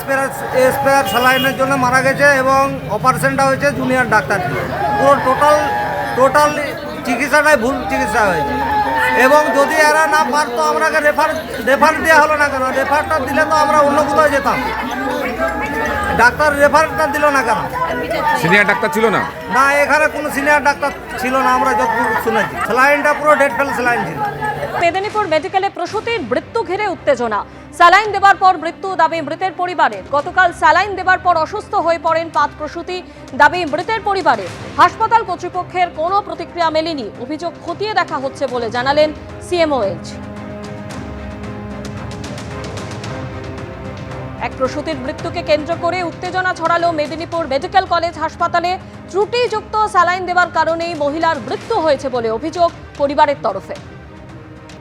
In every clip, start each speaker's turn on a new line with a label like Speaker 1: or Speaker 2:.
Speaker 1: Spare spare স্যালাইনের জন্য মারা গেছে এবং অপারেশনটা হয়েছে জুনিয়র ডাক্তার দিয়ে। পুরো টোটাল টোটাল চিকিৎসাটাই ভুল চিকিৎসা হয়েছে। এবং যদি এরা না পারতো আমরাকে রেফার রেফার দেওয়া হলো না কেন? রেফারটা দিলে তো আমরা অন্য কোথাও যেতাম। ডাক্তার রেফারটা দিল না কেন?
Speaker 2: সিনিয়র ডাক্তার ছিল না?
Speaker 1: না এখানে কোনো সিনিয়র ডাক্তার ছিল না আমরা যতদূর শুনেছি। স্যালাইনটা পুরো ডেড ফেল স্যালাইন ছিল।
Speaker 3: মেদিনীপুর মেডিকেলে প্রসূতির মৃত্যু ঘিরে উত্তেজনা। স্যালাইন দেবার পর মৃত্যু দাবি মৃতের পরিবারের গতকাল স্যালাইন দেবার পর অসুস্থ হয়ে পড়েন পাত প্রসূতি। দাবি মৃতের পরিবারের হাসপাতাল কর্তৃপক্ষের কোনো প্রতিক্রিয়া মেলেনি। অভিযোগ খতিয়ে দেখা হচ্ছে বলে জানালেন সিএমওএইচ। এক প্রসূতির মৃত্যুকে কেন্দ্র করে উত্তেজনা ছড়ালো মেদিনীপুর মেডিকেল কলেজ হাসপাতালে। ত্রুটিযুক্ত স্যালাইন দেওয়ার কারণেই মহিলার মৃত্যু হয়েছে বলে অভিযোগ পরিবারের তরফে।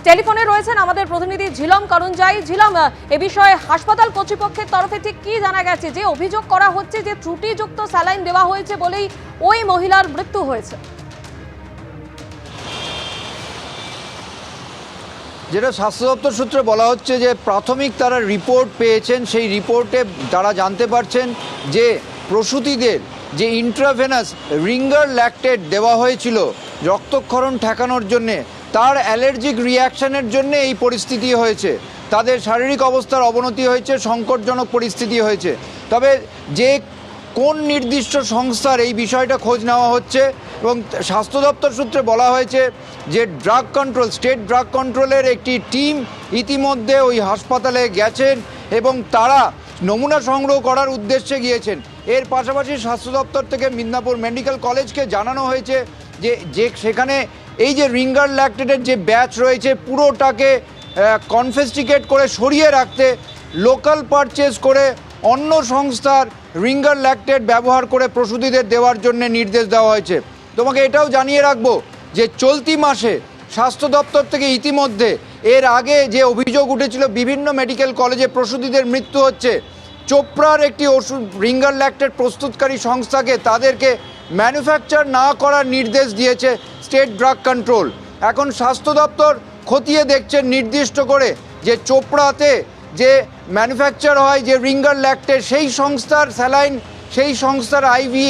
Speaker 3: টেলিফোনে রয়েছেন আমাদের প্রতিনিধি ঝিলম করুণজাই ঝিলম এ বিষয়ে হাসপাতাল কর্তৃপক্ষের তরফে ঠিক কি জানা গেছে? যে অভিযোগ করা হচ্ছে যে ত্রুটিযুক্ত স্যালাইন দেওয়া হয়েছে বলেই ওই মহিলার মৃত্যু হয়েছে।
Speaker 4: যেটা স্বাস্থ্য দপ্তর সূত্রে বলা হচ্ছে যে প্রাথমিক তারা রিপোর্ট পেয়েছেন, সেই রিপোর্টে তারা জানতে পারছেন যে প্রসূতিদের যে ইন্ট্রাভেনাস রিঙ্গার ল্যাকটেট দেওয়া হয়েছিল, রক্তক্ষরণ ঠেকানোর জন্যে তার অ্যালার্জিক রিয়াকশনের জন্য এই পরিস্থিতি হয়েছে। তাদের শারীরিক অবস্থার অবনতি হয়েছে, সংকটজনক পরিস্থিতি হয়েছে। তবে যে কোন নির্দিষ্ট সংস্থার এই বিষয়টা খোঁজ নেওয়া হচ্ছে এবং স্বাস্থ্য দপ্তর সূত্রে বলা হয়েছে যে ড্রাগ কন্ট্রোল স্টেট ড্রাগ কন্ট্রোলের একটি টিম ইতিমধ্যে ওই হাসপাতালে গেছেন এবং তারা নমুনা সংগ্রহ করার উদ্দেশ্যে গিয়েছেন। এর পাশাপাশি স্বাস্থ্য দপ্তর থেকে মিদনাপুর মেডিকেল কলেজকে জানানো হয়েছে যে যে সেখানে এই যে রিঙ্গার ল্যাকটেটের যে ব্যাচ রয়েছে, পুরোটাকে কনফেস্টিকেট করে সরিয়ে রাখতে লোকাল পারচেজ করে অন্য সংস্থার রিঙ্গার ল্যাকটেট ব্যবহার করে প্রসূতিদের দেওয়ার জন্য নির্দেশ দেওয়া হয়েছে। তোমাকে এটাও জানিয়ে রাখব যে চলতি মাসে স্বাস্থ্য দপ্তর থেকে ইতিমধ্যে এর আগে যে অভিযোগ উঠেছিল, বিভিন্ন মেডিকেল কলেজে প্রসূতিদের মৃত্যু হচ্ছে, চোপড়ার একটি ওষুধ, রিঙ্গার ল্যাকটেট প্রস্তুতকারী সংস্থাকে তাদেরকে ম্যানুফ্যাকচার না করার নির্দেশ দিয়েছে স্টেট ড্রাগ কন্ট্রোল। এখন স্বাস্থ্য দপ্তর খতিয়ে দেখছেন নির্দিষ্ট করে যে চোপড়াতে যে ম্যানুফ্যাকচার হয় যে রিঙ্গার ল্যাকটেট সেই সংস্থার স্যালাইন সেই সংস্থার আইভি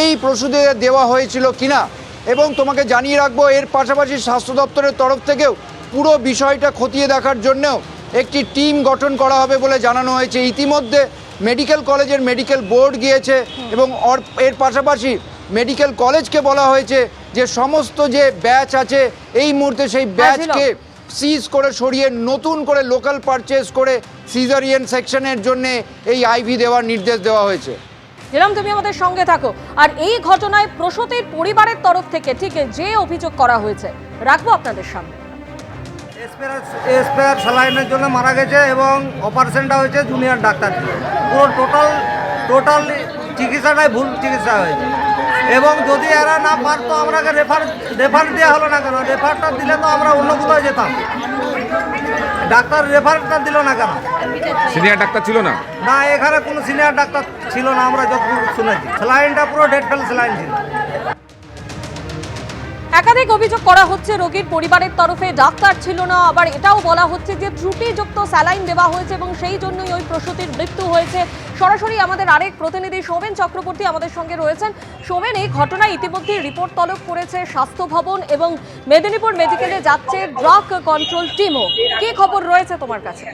Speaker 4: এই প্রসূতিদের দেওয়া হয়েছিল কিনা? এবং তোমাকে জানিয়ে রাখব এর পাশাপাশি স্বাস্থ্য দপ্তরের তরফ থেকেও পুরো বিষয়টা খতিয়ে দেখার জন্যও একটি টিম গঠন করা হবে বলে জানানো হয়েছে। ইতিমধ্যে মেডিকেল কলেজের মেডিকেল বোর্ড গিয়েছে এবং এর পাশাপাশি মেডিকেল কলেজকে বলা হয়েছে যে সমস্ত যে ব্যাচ আছে এই মুহূর্তে সেই ব্যাচকে সিজ করে সরিয়ে নতুন করে লোকাল পারচেজ করে সিজারিয়ান সেকশনের জন্য এই আইভি দেওয়ার নির্দেশ দেওয়া হয়েছে।
Speaker 3: ঝিলম তুমি আমাদের সঙ্গে থাকো। আর এই ঘটনায় প্রসূতির পরিবারের তরফ থেকে ঠিক যে অভিযোগ করা হয়েছে রাখব আপনাদের সামনে।
Speaker 1: স্পেয়ার স্যালাইনের জন্য মারা গেছে এবং অপারেশনটা হয়েছে জুনিয়র ডাক্তার পুরো টোটাল টোটাল চিকিৎসাটাই ভুল চিকিৎসা হয়েছে। এবং যদি এরা না পারতো আমরা রেফার রেফার দেওয়া হলো না কেন? রেফারটা দিলে তো আমরা অন্য কোথাও যেতাম। ডাক্তার রেফারটা দিল না কেন?
Speaker 2: সিনিয়র ডাক্তার ছিল না?
Speaker 1: না এখানে কোনো সিনিয়র ডাক্তার ছিল না আমরা যতটুকু শুনেছি। স্যালাইনটা পুরো ডেড ফেল স্যালাইন ছিল।
Speaker 3: একাধিক অভিযোগ করা হচ্ছে, রোগীর পরিবারের তরফে, ডাক্তার ছিল না, আবার এটাও বলা হচ্ছে যে ত্রুটিযুক্ত স্যালাইন দেওয়া হয়েছে এবং সেই জন্যই ওই প্রসূতির মৃত্যু হয়েছে। সরাসরি আমাদের আরেক প্রতিনিধি সোমেন চক্রবর্তী আমাদের সঙ্গে রয়েছেন। সোমেন এই ঘটনায় ইতিমধ্যে রিপোর্ট তলব করেছে স্বাস্থ্য ভবন এবং মেদিনীপুর মেডিকেলে যাচ্ছে ড্রাগ কন্ট্রোল টিমও। কি খবর রয়েছে তোমার কাছে?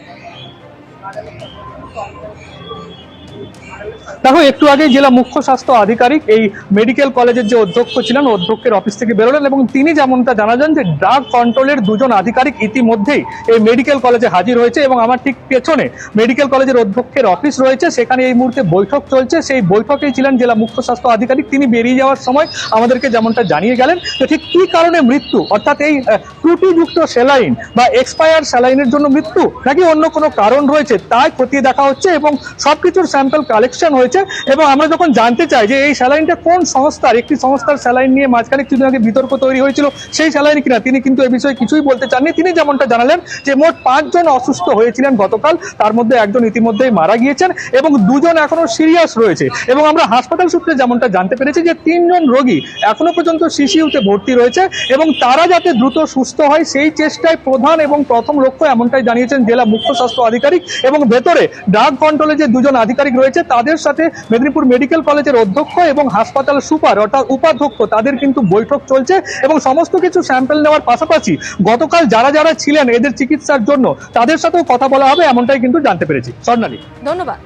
Speaker 5: দেখো, একটু আগে জেলা মুখ্য স্বাস্থ্য আধিকারিক এই মেডিকেল কলেজের যে অধ্যক্ষ ছিলেন, অধ্যক্ষের অফিস থেকে বেরোলেন এবং তিনি যেমনটা জানালেন যে ড্রাগ কন্ট্রোলের দুজন আধিকারিক ইতিমধ্যেই এই মেডিকেল কলেজে হাজির হয়েছে এবং আমার ঠিক পেছনে মেডিকেল কলেজের অধ্যক্ষের অফিস রয়েছে। সেখানে এই মুহূর্তে বৈঠক চলছে। সেই বৈঠকেই ছিলেন জেলা মুখ্য স্বাস্থ্য আধিকারিক। তিনি বেরিয়ে যাওয়ার সময় আমাদেরকে যেমনটা জানিয়ে গেলেন তো ঠিক কি কারণে মৃত্যু, অর্থাৎ এই ত্রুটিযুক্ত স্যালাইন বা এক্সপায়ার স্যালাইনের জন্য মৃত্যু নাকি অন্য কোনো কারণ রয়েছে, তাই খতিয়ে দেখা হচ্ছে এবং সবকিছুর স্যাম্পল কালেকশন হয়েছে এবং আমরা যখন জানতে চাই যে এই স্যালাইনটা কোন সংস্থার, একটি সংস্থার স্যালাইন নিয়ে মাঝখানে কিছুদিন আগে বিতর্ক তৈরি হয়েছিল, সেই স্যালাইন কিনা তিনি কিন্তু এ বিষয়ে কিছুই বলতে চাননি। তিনি যেমনটা জানালেন যে মোট পাঁচজন অসুস্থ হয়েছিলেন গতকাল, তার মধ্যে একজন ইতিমধ্যেই মারা গিয়েছেন এবং দুজন এখনও সিরিয়াস রয়েছে। এবং আমরা হাসপাতাল সূত্রে যেমনটা জানতে পেরেছি যে তিনজন রোগী এখনও পর্যন্ত সিসিউতে ভর্তি রয়েছে এবং তারা যাতে দ্রুত সুস্থ হয়, সেই চেষ্টায় প্রধান এবং প্রথম লক্ষ্য এমনটাই জানিয়েছেন জেলা মুখ্য স্বাস্থ্য আধিকারিক এবং ভেতরে ড্রাগ কন্ট্রোলে যে দুজন আধিকারিক রয়েছে, তাদের সাথে মেদিনীপুর মেডিকেল কলেজের অধ্যক্ষ এবং হাসপাতাল সুপার অর্থাৎ উপাধ্যক্ষ, তাদের কিন্তু বৈঠক চলছে এবং সমস্ত কিছু স্যাম্পেল নেওয়ার পাশাপাশি গতকাল যারা যারা ছিলেন এদের চিকিৎসার জন্য তাদের সাথেও কথা বলা হবে, এমনটাই কিন্তু জানতে পেরেছি। স্বর্ণালী।
Speaker 3: ধন্যবাদ।